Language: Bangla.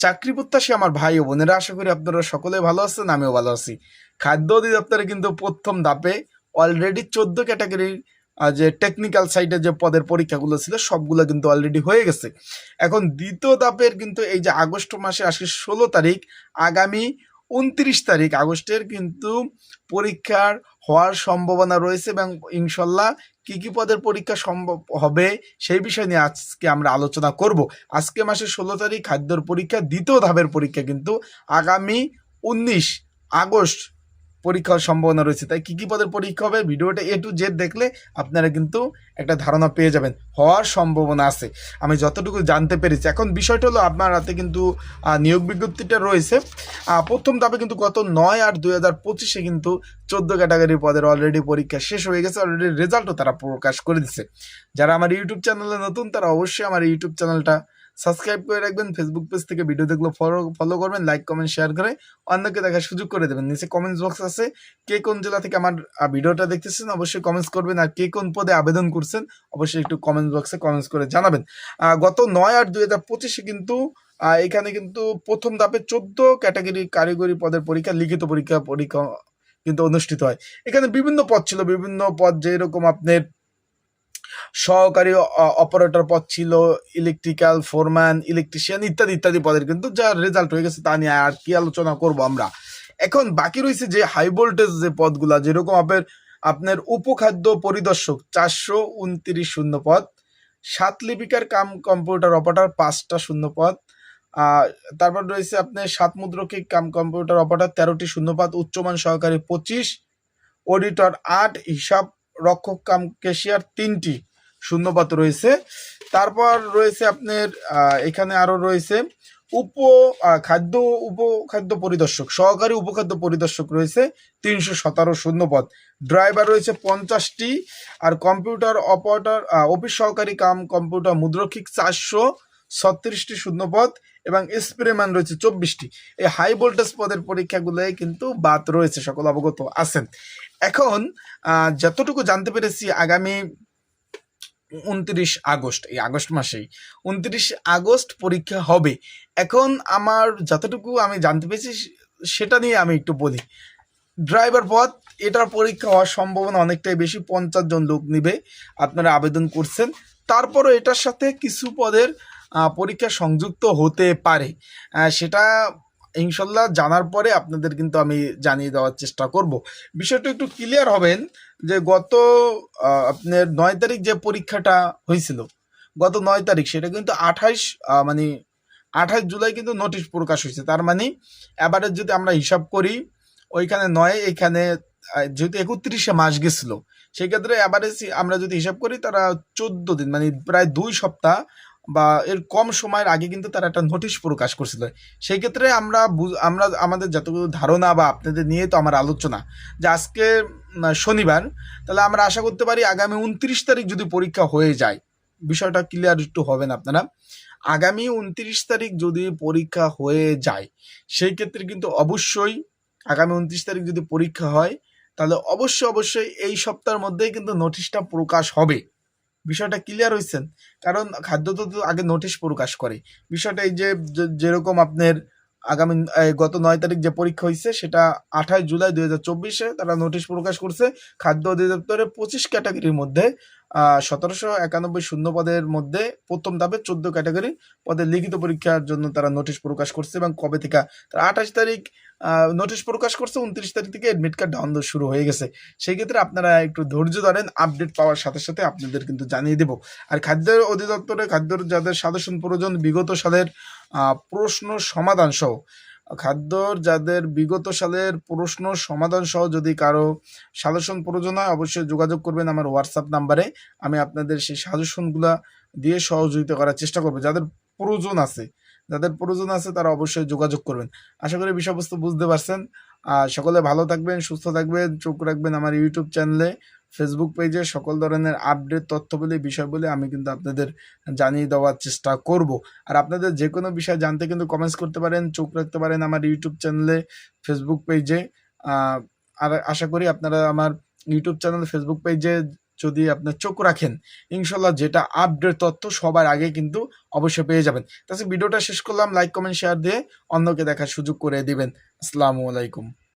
চাকরি প্রত্যাশী আমার ভাই ও বোনেরা, আশা করি আপনারা সকলে ভালো আছেন, আমিও ভালো আছি। খাদ্য অধিদপ্তরে কিন্তু প্রথম ধাপে অলরেডি চোদ্দ ক্যাটাগরির যে টেকনিক্যাল সাইডে যে পদের পরীক্ষাগুলো ছিল, সবগুলো কিন্তু অলরেডি হয়ে গেছে। এখন দ্বিতীয় ধাপের কিন্তু এই যে আগস্ট মাসে আজকে ষোলো তারিখ, আগামী উনত্রিশ তারিখ আগস্টের কিন্তু পরীক্ষার হওয়ার সম্ভাবনা রয়েছে এবং ইনশাল্লাহ কি কি পদের পরীক্ষা সম্ভব হবে সেই বিষয় নিয়ে আজকে আমরা আলোচনা করব। আজকে মাসের ষোলো তারিখ, খাদ্যর পরীক্ষা, দ্বিতীয় ধাপের পরীক্ষা কিন্তু আগামী উনিশ আগস্ট পরীক্ষার সম্ভাবনা রয়েছে। তাই কী কী পদের পরীক্ষা হবে? ভিডিওটা এ টু জেড দেখলে আপনারা কিন্তু একটা ধারণা পেয়ে যাবেন। হওয়ার সম্ভাবনা আছে। আমি যতটুকু জানতে পেরেছি। এখন বিষয়টা হলো আপনার হাতে কিন্তু নিয়োগ বিজ্ঞপ্তিটা রয়েছে। প্রথম ধাপে কিন্তু গত নয় আট দুই হাজার পঁচিশে কিন্তু চোদ্দ ক্যাটাগরির পদের অলরেডি পরীক্ষা শেষ হয়ে গেছে। অলরেডি রেজাল্টও তারা প্রকাশ করে দিচ্ছে যারা আমার ইউটিউব চ্যানেলে নতুন, তারা অবশ্যই আমার ইউটিউব চ্যানেলটা সাবস্ক্রাইব করে রাখবেন ফেসবুক পেজ থেকে ভিডিও দেখলে ফলো ফলো করবেন লাইক কমেন্ট শেয়ার করে অন্যকে দেখার সুযোগ করে দেবেন। নিচে কমেন্টস বক্স আছে, কে কোন জেলা থেকে আমার ভিডিওটা দেখতেছেন অবশ্যই কমেন্টস করবেন আর কে কোন পদে আবেদন করছেন অবশ্যই একটু কমেন্টস বক্সে কমেন্টস করে জানাবেন। গত নয় আট দুই হাজার পঁচিশে কিন্তু এখানে কিন্তু প্রথম ধাপে চোদ্দ ক্যাটাগরি কারিগরি পদের পরীক্ষা, লিখিত পরীক্ষা পরীক্ষা কিন্তু অনুষ্ঠিত হয়। এখানে বিভিন্ন পদ ছিল, বিভিন্ন পদ যেরকম আপনার সহকারী অপারেটর পদ ছিল ইলেকট্রিক্যাল ফোরম্যান ইলেকট্রিশিয়ান ইত্যাদি ইত্যাদি পদের। কিন্তু যা রেজাল্ট হয়ে গেছে তা নিয়ে আর কি আলোচনা করব আমরা। এখন বাকি রয়েছে যে হাই ভোল্টেজ যে পদগুলা, যেরকম আপনার আপনার উপখাদ্য পরিদর্শক, চারশো উনত্রিশ শূন্য পদ, সাত লিপিকার কাম কম্পিউটার অপারেটর পাঁচটা শূন্য পদ তারপর রয়েছে আপনার সাত মুদ্রকিক কাম কম্পিউটার অপারেটর তেরোটি শূন্যপদ উচ্চমান সহকারী পঁচিশ অডিটর আট, হিসাব রক্ষক কাম কেশিয়ার তিনটি শূন্যপাত রয়েছে। তারপর রয়েছে আপনার এখানে আরও রয়েছে উপ খাদ্য উপখাদ্য পরিদর্শক, সহকারী উপখাদ্য পরিদর্শক রয়েছে তিনশো সতেরো শূন্যপদ। ড্রাইভার রয়েছে পঞ্চাশটি, আর কম্পিউটার অপারেটর অফিস সহকারী কাম কম্পিউটার মুদ্রক্ষিক চারশো ছত্রিশটি শূন্যপদ এবং স্প্রেম্যান রয়েছে চব্বিশটি। এই হাই ভোল্টেজ পদের পরীক্ষাগুলোয় কিন্তু বাদ রয়েছে, সকল অবগত আছেন। এখন যতটুকু জানতে পেরেছি, আগামী উনত্রিশ আগস্ট, এই আগস্ট মাসেই, উনত্রিশ আগস্ট পরীক্ষা হবে। এখন আমার যতটুকু আমি জানতে পেরেছি, সেটা নিয়ে আমি একটু বলি। ড্রাইভার পদ, এটার পরীক্ষা হওয়ার সম্ভাবনা অনেকটাই বেশি, পঞ্চাশ জন লোক নিবে, আপনারা আবেদন করছেন। তারপরও এটার সাথে কিছু পদের পরীক্ষা সংযুক্ত হতে পারে। সেটা ইনশাল্লাহ জানার পরে আপনাদের কিন্তু আমি জানিয়ে দেওয়ার চেষ্টা করব। বিষয়টা একটু ক্লিয়ার হবেন যে গত আপনার নয় তারিখ যে পরীক্ষাটা হয়েছিল, গত নয় তারিখ, সেটা কিন্তু আঠাইশ মানে আঠাইশ জুলাই কিন্তু নোটিশ প্রকাশ হয়েছে। তার মানে এবারে যদি আমরা হিসাব করি, ওইখানে নয়, এখানে যেহেতু একত্রিশে মাস গেছিল সেই ক্ষেত্রে অ্যাভারেজ আমরা যদি হিসাব করি তারা চোদ্দ দিন মানে প্রায় দুই সপ্তাহ বা এর কম সময়ের আগে কিন্তু তারা একটা নোটিশ প্রকাশ করছিল। সেই ক্ষেত্রে আমরা আমরা আমাদের যতগুলো ধারণা বা আপনাদের নিয়ে তো আমার আলোচনা, যে আজকে শনিবার, তাহলে আমরা আশা করতে পারি আগামী উনত্রিশ তারিখ যদি পরীক্ষা হয়ে যায়, বিষয়টা ক্লিয়ার একটু হবেন আপনারা, আগামী উনত্রিশ তারিখ যদি পরীক্ষা হয়ে যায় সেই ক্ষেত্রে কিন্তু অবশ্যই আগামী উনত্রিশ তারিখ যদি পরীক্ষা হয়, তাহলে অবশ্যই অবশ্যই এই সপ্তাহের মধ্যেই কিন্তু নোটিশটা প্রকাশ হবে। বিষয়টা ক্লিয়ার হয়েছেন কারণ খাদ্য তো আগে নোটিশ প্রকাশ করে। বিষয়টা এই যে- যেরকম আপনার আগামী গত নয় তারিখ যে পরীক্ষা হয়েছে সেটা আঠাশ জুলাই দুই হাজার চব্বিশে তারা নোটিশ প্রকাশ করছে, খাদ্য অধিদপ্তরের পঁচিশ ক্যাটাগরির মধ্যে সতেরোশো একানব্বই শূন্য পদের মধ্যে প্রথম ধাপে চোদ্দ ক্যাটাগরি পদের লিখিত পরীক্ষার জন্য তারা নোটিশ প্রকাশ করছে এবং কবে থেকে, তারা আঠাশ তারিখ নোটিশ প্রকাশ করছে, উনত্রিশ তারিখ থেকে এডমিট কার্ড ডাউনলোড শুরু হয়ে গেছে। সেই ক্ষেত্রে আপনারা একটু ধৈর্য ধরেন আপডেট পাওয়ার সাথে সাথে আপনাদের কিন্তু জানিয়ে দেব। আর খাদ্য অধিদপ্তরে খাদ্যর যাদের সাজেশন প্রয়োজন, বিগত সালের প্রশ্ন সমাধান সহ। খাদ্যর যাদের বিগত সালের প্রশ্ন সমাধান সহ যদি কারও সাজেশন প্রয়োজন হয়, অবশ্যই যোগাযোগ করবেন আমার হোয়াটসঅ্যাপ নাম্বারে। আমি আপনাদের সেই সাজেশনগুলো দিয়ে সহযোগিতা করার চেষ্টা করব। যাদের প্রয়োজন আছে, যাদের প্রয়োজন আছে তারা অবশ্যই যোগাযোগ করবেন। আশা করি বিষয়বস্তু বুঝতে পারছেন। আর সকলে ভালো থাকবেন, সুস্থ থাকবেন, চোখ রাখবেন আমার ইউটিউব চ্যানেলে। ফেসবুক পেজে সকল ধরনের আপডেট তথ্য বলে বিষয় বলে আমি কিন্তু আপনাদের জানিয়ে দেওয়ার চেষ্টা করব। আর আপনাদের যে কোনো বিষয় জানতে কিন্তু কমেন্টস করতে পারেন, চোখ রাখতে পারেন আমার ইউটিউব চ্যানেলে ফেসবুক পেজে আর আশা করি আপনারা আমার ইউটিউব চ্যানেল ফেসবুক পেজে যদি আপনার চোখ রাখেন ইনশাল্লাহ যেটা আপডেট তথ্য সবার আগে কিন্তু অবশ্যই পেয়ে যাবেন। তাছাড়া ভিডিওটা শেষ করলাম লাইক কমেন্ট শেয়ার দিয়ে অন্যকে দেখার সুযোগ করে দিবেন। আসসালামু আলাইকুম।